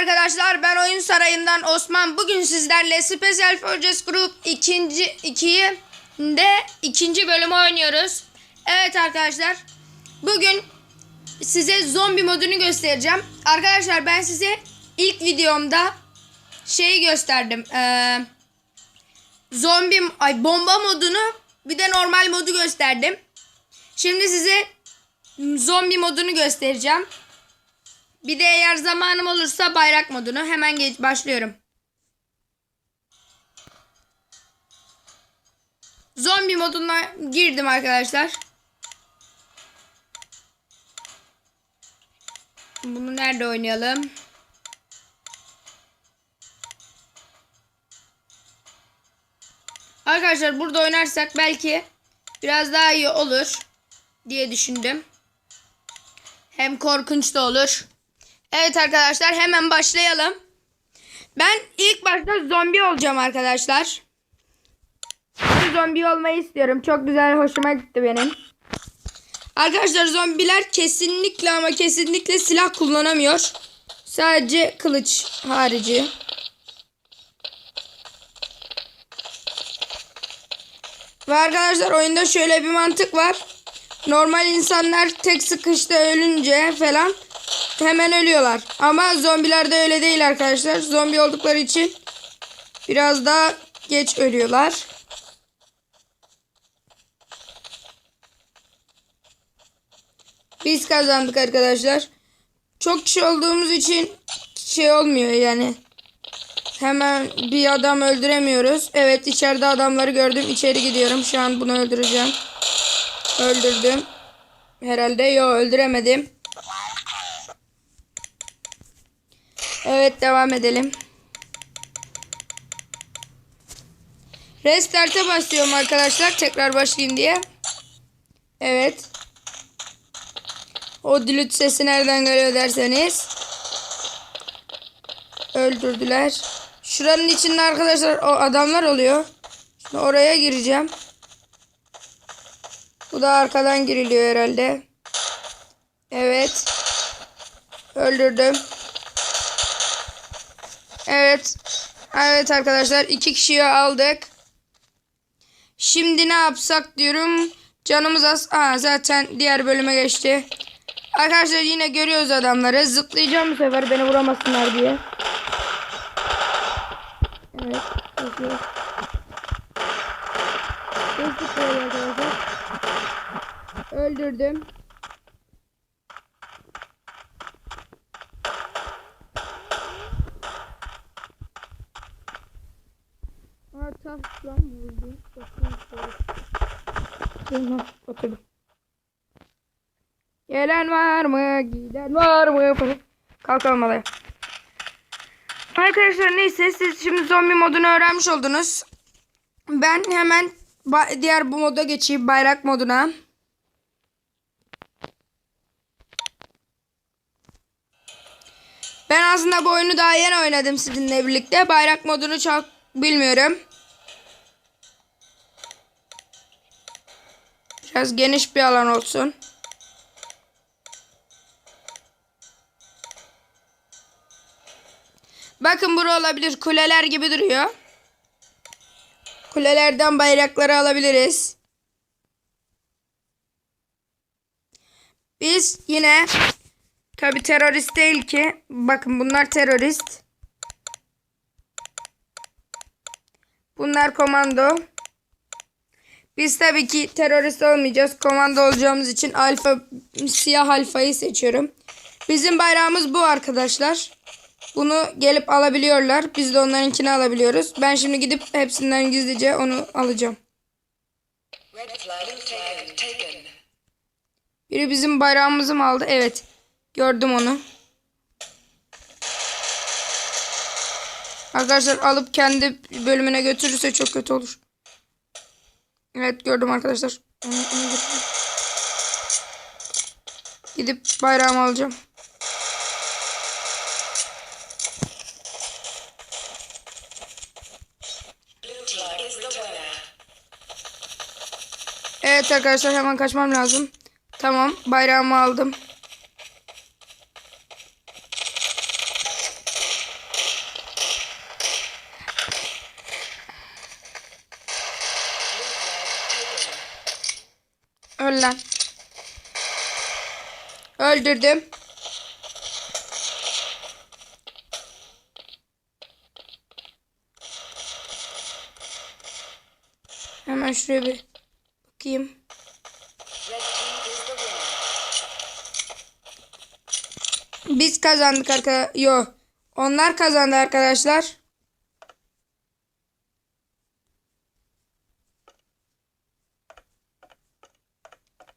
arkadaşlar ben Oyun Sarayı'ndan Osman. Bugün sizlerle Special Forces Group ikinci ikiyi de ikinci bölümü oynuyoruz. Evet arkadaşlar bugün size zombi modunu göstereceğim. Arkadaşlar ben size ilk videomda şeyi gösterdim. Ee, zombi ay bomba modunu bir de normal modu gösterdim. Şimdi size zombi modunu göstereceğim. Bir de eğer zamanım olursa bayrak modunu hemen geç başlıyorum. Zombi moduna girdim arkadaşlar. Bunu nerede oynayalım? Arkadaşlar burada oynarsak belki biraz daha iyi olur diye düşündüm. Hem korkunç da olur. Evet arkadaşlar hemen başlayalım. Ben ilk başta zombi olacağım arkadaşlar. Zombi olmayı istiyorum. Çok güzel hoşuma gitti benim. Arkadaşlar zombiler kesinlikle ama kesinlikle silah kullanamıyor. Sadece kılıç harici. Ve arkadaşlar oyunda şöyle bir mantık var. Normal insanlar tek sıkışta ölünce falan hemen ölüyorlar. Ama zombilerde öyle değil arkadaşlar. Zombi oldukları için biraz daha geç ölüyorlar. Biz kazandık arkadaşlar. Çok kişi olduğumuz için şey olmuyor yani. Hemen bir adam öldüremiyoruz. Evet içeride adamları gördüm. İçeri gidiyorum. Şu an bunu öldüreceğim. Öldürdüm. Herhalde yo öldüremedim. Evet devam edelim. Restart'a başlıyorum arkadaşlar. Tekrar başlayayım diye. Evet. O dilüt sesi nereden geliyor derseniz. Öldürdüler. Şuranın içinde arkadaşlar o adamlar oluyor. Şimdi oraya gireceğim. Bu da arkadan giriliyor herhalde. Evet. Öldürdüm. Evet. Evet arkadaşlar iki kişiyi aldık. Şimdi ne yapsak diyorum. Canımız az. Aa, zaten diğer bölüme geçti. Arkadaşlar yine görüyoruz adamları. Zıplayacağım bu sefer beni vuramasınlar diye. Evet. Arkadaşlar. Öldürdüm. Aa taş lan vurdu. Bakayım şöyle. Oturdum. Gelen var mı? Giden var mı? Kalkalım alaya. Arkadaşlar neyse siz şimdi zombi modunu öğrenmiş oldunuz. Ben hemen diğer bu moda geçeyim bayrak moduna. Ben aslında bu oyunu daha yeni oynadım sizinle birlikte. Bayrak modunu çok bilmiyorum. Biraz geniş bir alan olsun. Bakın bura olabilir. Kuleler gibi duruyor. Kulelerden bayrakları alabiliriz. Biz yine tabi terörist değil ki. Bakın bunlar terörist. Bunlar komando. Biz tabii ki terörist olmayacağız. Komando olacağımız için alfa siyah alfayı seçiyorum. Bizim bayrağımız bu arkadaşlar. Bunu gelip alabiliyorlar. Biz de onlarınkini alabiliyoruz. Ben şimdi gidip hepsinden gizlice onu alacağım. Biri bizim bayrağımızı mı aldı? Evet. Gördüm onu. Arkadaşlar alıp kendi bölümüne götürürse çok kötü olur. Evet gördüm arkadaşlar. Gidip bayrağımı alacağım. Evet arkadaşlar hemen kaçmam lazım. Tamam bayrağımı aldım. Öldürdüm. Hemen şuraya bir bakayım. Biz kazandık arkadaşlar. Yo. Onlar kazandı arkadaşlar.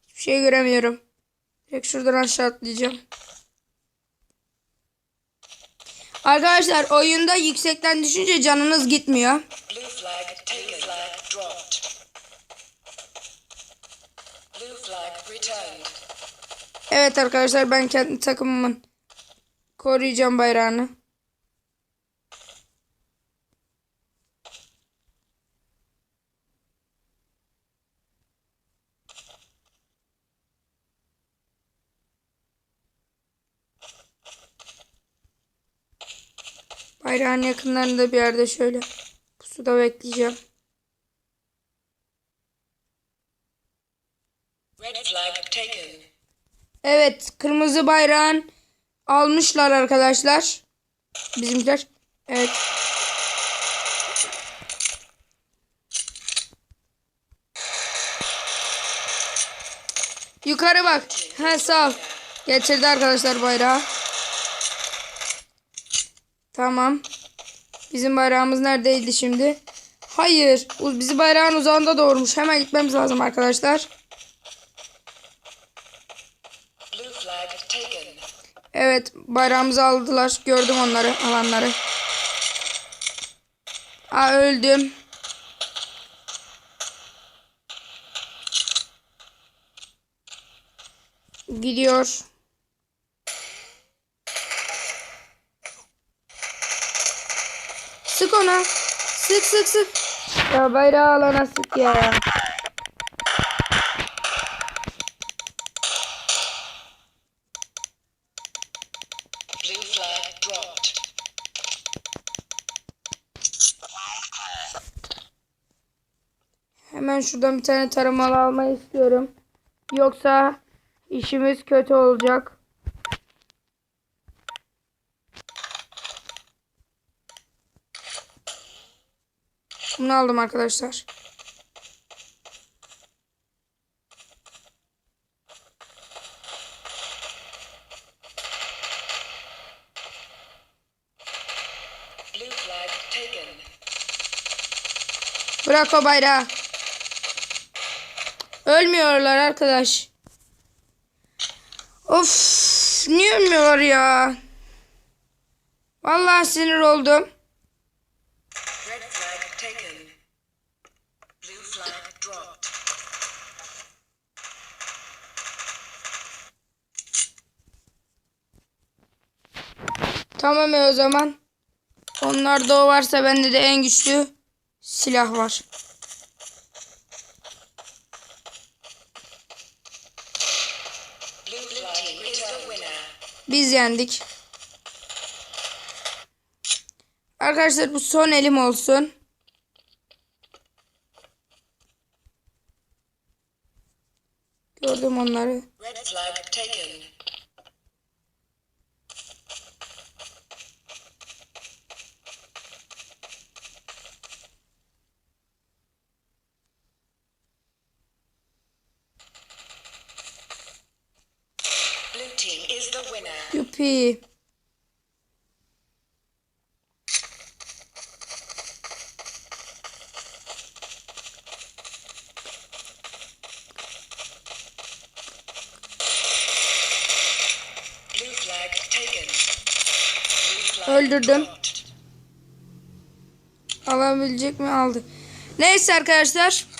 Hiçbir şey göremiyorum. Direkt şuradan aşağı atlayacağım. Arkadaşlar oyunda yüksekten düşünce canınız gitmiyor. Evet arkadaşlar ben kendi takımımın koruyacağım bayrağını. Bayrağın yakınlarında bir yerde şöyle pusuda bekleyeceğim. Evet, kırmızı bayrağın almışlar arkadaşlar. Bizimkiler. Evet. Yukarı bak. Ha sağ ol. Getirdi arkadaşlar bayrağı. Tamam. Bizim bayrağımız neredeydi şimdi? Hayır. Bizi bayrağın uzağında doğurmuş. Hemen gitmemiz lazım arkadaşlar. Evet bayrağımızı aldılar. Gördüm onları alanları. Aa öldüm. Gidiyor. Ona. Sık sık sık. Ya bayrağı alana sık ya. Hemen şuradan bir tane taramalı almayı istiyorum. Yoksa işimiz kötü olacak. Bunu aldım arkadaşlar. Bırak o bayrağı. Ölmüyorlar arkadaş. Of, niye ölmüyorlar ya? Vallahi sinir oldum. Red flag taken. Blue flag dropped. Tamam e o zaman. Onlarda o varsa bende de en güçlü silah var. Biz yendik. Arkadaşlar bu son elim olsun. Gördüm onları. Red flag taken. Yupi. Öldürdüm. Alabilecek mi? Aldı. Neyse arkadaşlar.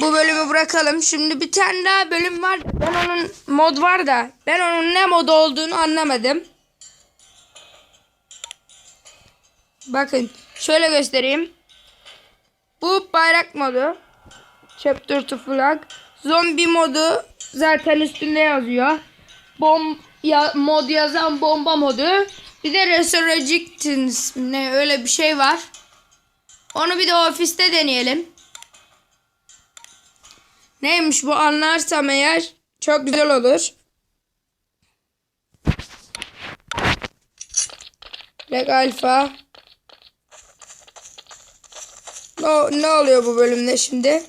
Bu bölümü bırakalım. Şimdi bir tane daha bölüm var. Ben onun mod var da ben onun ne mod olduğunu anlamadım. Bakın şöyle göstereyim. Bu bayrak modu. Chapter to flag. Zombi modu zaten üstünde yazıyor. Bom ya, mod yazan bomba modu. Bir de Resurrections ne öyle bir şey var. Onu bir de ofiste deneyelim. Neymiş bu anlarsam eğer çok güzel olur. Reg Alfa. Ne, ne oluyor bu bölümde şimdi?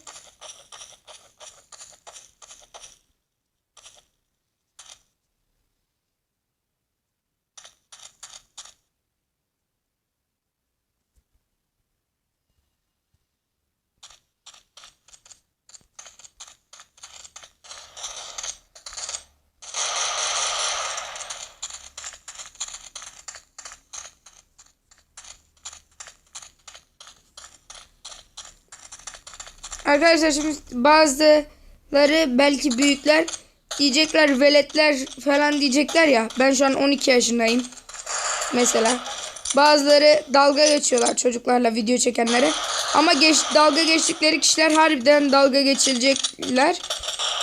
Arkadaşlar şimdi bazıları belki büyükler diyecekler veletler falan diyecekler ya. Ben şu an 12 yaşındayım. Mesela. Bazıları dalga geçiyorlar çocuklarla video çekenlere. Ama geç, dalga geçtikleri kişiler harbiden dalga geçilecekler.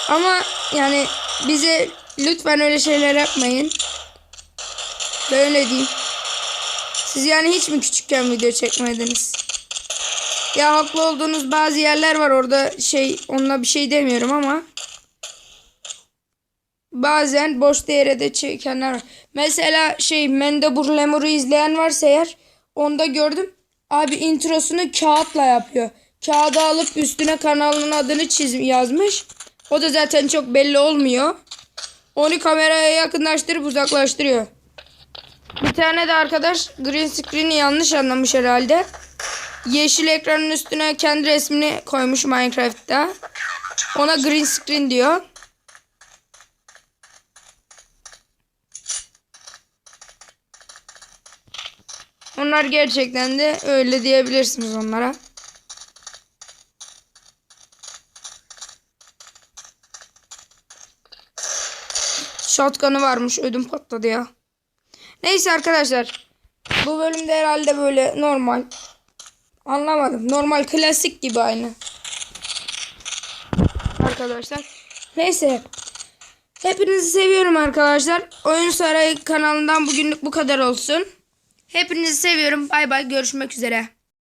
Ama yani bize lütfen öyle şeyler yapmayın. Böyle diyeyim. Siz yani hiç mi küçükken video çekmediniz? Ya haklı olduğunuz bazı yerler var orada şey onunla bir şey demiyorum ama bazen boş yere de çekenler var. Mesela şey Mendebur Lemur'u izleyen varsa eğer onda gördüm. Abi introsunu kağıtla yapıyor. Kağıdı alıp üstüne kanalının adını çiz yazmış. O da zaten çok belli olmuyor. Onu kameraya yakınlaştırıp uzaklaştırıyor. Bir tane de arkadaş green screen'i yanlış anlamış herhalde. Yeşil ekranın üstüne kendi resmini koymuş Minecraft'ta. Ona green screen diyor. Onlar gerçekten de öyle diyebilirsiniz onlara. Shotgun'ı varmış ödüm patladı ya. Neyse arkadaşlar. Bu bölümde herhalde böyle normal. Anlamadım. Normal klasik gibi aynı. Arkadaşlar. Neyse. Hepinizi seviyorum arkadaşlar. Oyun Sarayı kanalından bugünlük bu kadar olsun. Hepinizi seviyorum. Bay bay. Görüşmek üzere.